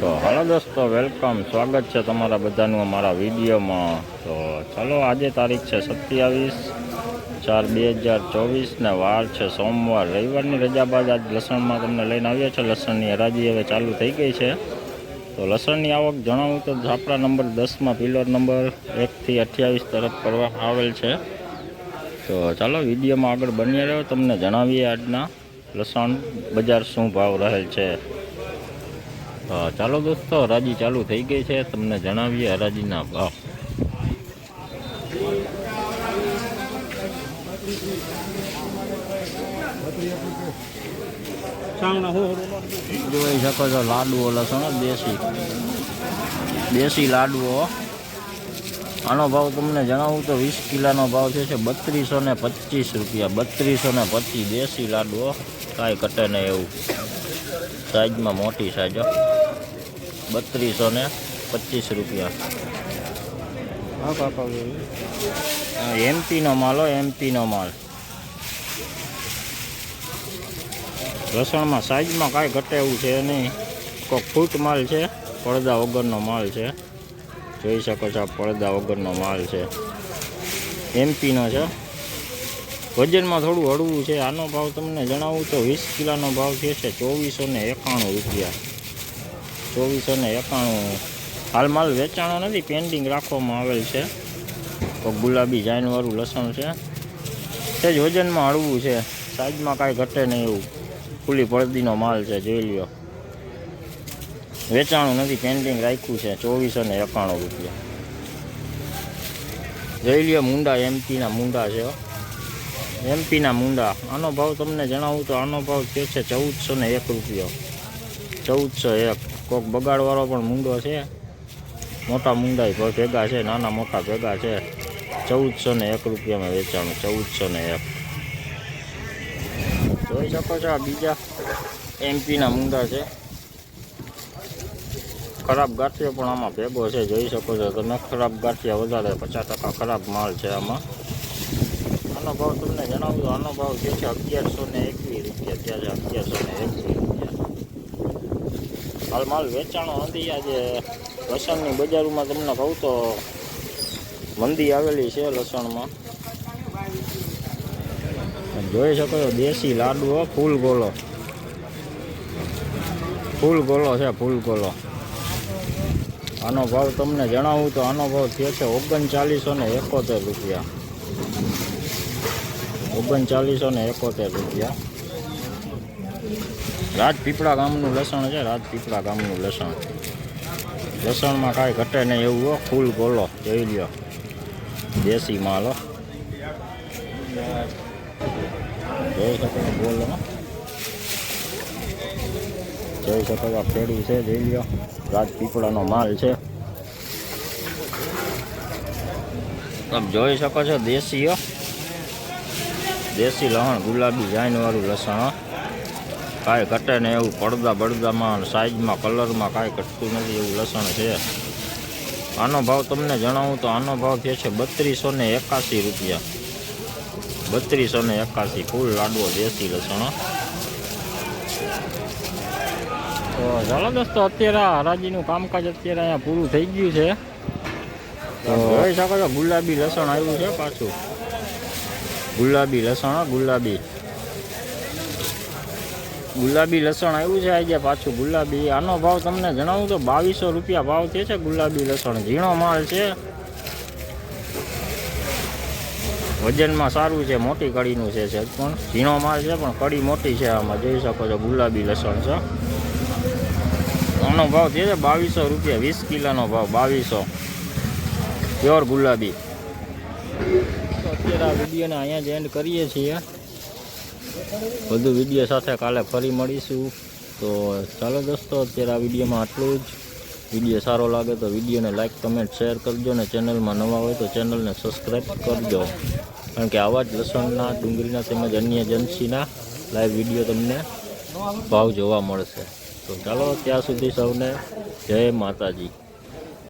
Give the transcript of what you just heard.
તો હલો દોસ્તો, વેલકમ. સ્વાગત છે તમારા બધાનું અમારા વિડીયોમાં. તો ચાલો, આજે તારીખ છે સત્યાવીસ ચાર બે હજાર ચોવીસને વાર છે સોમવાર. રવિવારની રજા બાદ આજ લસણમાં તમને લઈને આવ્યા છે. લસણની હરાજી હવે ચાલુ થઈ ગઈ છે. તો લસણની આવક જણાવું તો ઝાપડા નંબર દસમાં પિલર નંબર એકથી અઠ્યાવીસ તરફ કરવા આવેલ છે. તો ચાલો, વિડીયોમાં આગળ બન્યા રહ્યો તમને જણાવીએ આજના લસણ બજાર શું ભાવ રહેલ છે. ચાલો દોસ્તો, હરાજી ચાલુ થઈ ગઈ છે. તમને જણાવીએ હરાજીના ભાવ. જોઈ શકો છો, લાડુઓ લસણ, દેશી. દેશી લાડુઓ. આનો ભાવ તમને જણાવું તો વીસ કિલાનો ભાવ છે બત્રીસો ને પચીસ રૂપિયા. બત્રીસો ને પચીસ દેશી લાડુઓ. કાંઈ કટે નહીં એવું. સાઈઝમાં મોટી સાઈઝ. બત્રીસો ને પચીસ રૂપિયા. એમપીનો માલ હો એમપીનો માલ. લસણમાં સાઈઝમાં કાંઈ ઘટે એવું છે નહીં. કોઈક ફૂટ માલ છે પડદા વગરનો માલ છે. જોઈ શકો છો આ પડદા વગરનો માલ છે. એમપીનો છે. વજનમાં થોડું હળવું છે. આનો ભાવ તમને જણાવું તો વીસ કિલોનો ભાવ છે છે ચોવીસો ને એકાણું રૂપિયા. ચોવીસો ને એકાણું. હાલ માલ વેચાણો નથી પેન્ડિંગ રાખવામાં આવેલ છે. તો ગુલાબી જાઈનવાળું લસણ છે. તે જ વજનમાં હળવું છે. સાઈઝમાં કાંઈ ઘટે નહીં એવું. ખુલ્લી પડદીનો માલ છે, જોઈ લ્યો. વેચાણું નથી પેન્ડિંગ રાખ્યું છે, ચોવીસો ને એકાણું રૂપિયા. જોઈ લ્યો, મુંડા એમપીના મુંડા છે એમપીના મુંડા. આનો ભાવ તમને જણાવું તો આનો ભાવ કે છે ચૌદસો ને એક રૂપિયો. ચૌદસો એક. કોક બગાડવાળો પણ મુંડો છે. મોટા કોઈ ભેગા છે, નાના મોટા ભેગા છે. ચૌદસો ને એક રૂપિયામાં વેચાણું, ચૌદસો ને એક. જોઈ શકો છો આ બીજા એમપીના મુંડા છે. ખરાબ ગાંઠિયો પણ આમાં ભેગો છે, જોઈ શકો છો. તમે ખરાબ ગાંઠિયા વધારે પચાસ ટકા ખરાબ માલ છે આમાં. આનો ભાવ તમને જણાવું, આનો ભાવ જે છે અગિયારસો ને એકવીસ રૂપિયા ત્યાં છે અગિયારસો ને એકવીસ. હાલ માલ વેચાણો નથી આજે લસણની બજારમાં તમને કહું તો મંદી આવેલી છે લસણમાં. જોઈ શકો છો, દેશી લાડુ ફૂલ ગોલો. ફૂલ ગોલો છે, ફૂલ ગોલો. આનો ભાવ તમને જણાવું તો આનો ભાવ થયો છે ઓગણચાલીસો ને એકોતેર રૂપિયા. ઓગણચાલીસો ને એકોતેર રૂપિયા. રાજપીપળા ગામનું લસણ છે, રાજપીપળા ગામનું લસણ. લસણમાં કાંઈ ઘટે નહીં એવું હો, ફૂલ ગોલો, જોઈ લ્યો. દેશી માલ હો. જોઈ શકો ગોલો જોઈ શકો આ ખેડૂ છે, જોઈ લ્યો. રાજપીપળાનો માલ છે. તમે જોઈ શકો છો, દેશી દેશી લહણ, ગુલાબી જાઈનવાળું લસણ. કાંઈ ઘટે ને એવું પડદા બળદામાં સાઈઝમાં, કલરમાં કાંઈ ઘટતું નથી એવું લસણ છે. આનો ભાવ તમને જણાવું તો આનો ભાવ જે છે બત્રીસો ને એકાસી રૂપિયા. બત્રીસો ને એકાસી, ફૂલ લાડવો દેશી લસણ. તો ચાલો દોસ્તો, અત્યારે હરાજીનું કામકાજ અત્યારે અહીંયા પૂરું થઈ ગયું છે. જોઈ શકો છો ગુલાબી લસણ આવ્યું છે પાછું. ગુલાબી લસણ, ગુલાબી. ગુલાબી લસણ આવ્યું છે આજે પાછું ગુલાબી. આનો ભાવ તમને જણાવું તો બાવીસો રૂપિયા ભાવ થયો છે ગુલાબી લસણ. ઝીણો માલ છે. વજનમાં સારું છે, મોટી કડીનું છે સેજ પણ. ઝીણો માલ છે, પણ કડી મોટી છે આમાં. જોઈ શકો છો ગુલાબી લસણ છે. આનો ભાવ થયો છે બાવીસો રૂપિયા, વીસ કિલોનો ભાવ, બાવીસો. પ્યોર ગુલાબી. અત્યારે આ વિડીયોને અહીંયા જ એન્ડ કરીએ છીએ. વધુ વીડિયો સાથે કાલે ફરી મળીશું. તો ચાલો દોસ્તો, અત્યારે આ વિડીયોમાં આટલું જ. વીડિયો સારો લાગે તો વિડીયોને લાઇક કમેન્ટ શેર કરજો ને ચેનલમાં નવા હોય તો ચેનલને સબસ્ક્રાઈબ કરજો. કારણ કે આવા જ લસણના, ડુંગળીના તેમજ અન્ય એજન્સીના લાઈવ વીડિયો તમને ભાવ જોવા મળશે. તો ચાલો, ત્યાં સુધી સૌને જય માતાજી.